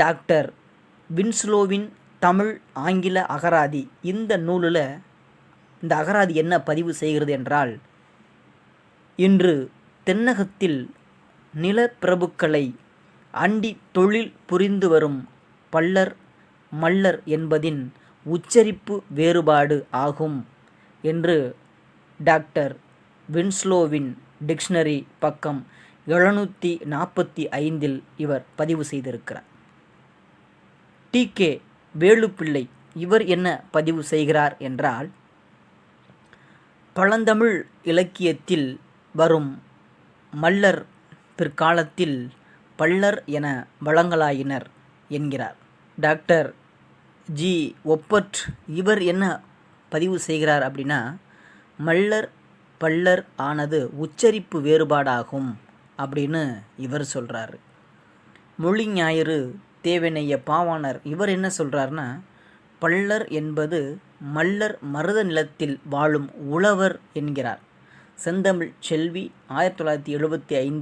Doctor வின்ஸ்லோவின் Tamil ஆங்கில அகராதி. இந்த நூலில் இந்த அகராதி என்ன பதிவு செய்கிறது என்றால் இன்று தென்னகத்தில் நிலப்பிரபுக்களை அண்டி தொழில் புரிந்து வரும் பல்லர் மல்லர் என்பதின் உச்சரிப்பு வேறுபாடு ஆகும் என்று டாக்டர் வின்ஸ்லோவின் டிக்ஷனரி பக்கம் எழுநூற்றி நாற்பத்தி ஐந்தில் இவர் பதிவு செய்திருக்கிறார். டி கே வேலுப்பிள்ளை இவர் என்ன பதிவு செய்கிறார் என்றால் பழந்தமிழ் இலக்கியத்தில் வரும் மல்லர் பிற்காலத்தில் பல்லர் என வழங்கலாயினர் என்கிறார். Doctor G. ஒப்பட் இவர் என்ன பதிவு செய்கிறார் அப்படின்னா மல்லர் பல்லர் ஆனது உச்சரிப்பு வேறுபாடாகும் அப்படின்னு இவர் சொல்கிறாரு மொழி ஞாயிறு தேவனைய பாவாணர் இவர் என்ன சொல்கிறாருன்னா பல்லர் என்பது மல்லர் மருத நிலத்தில் வாழும் உழவர் என்கிறார். செந்தமிழ் செல்வி ஆயிரத்தி தொள்ளாயிரத்தி எழுபத்தி ஐந்து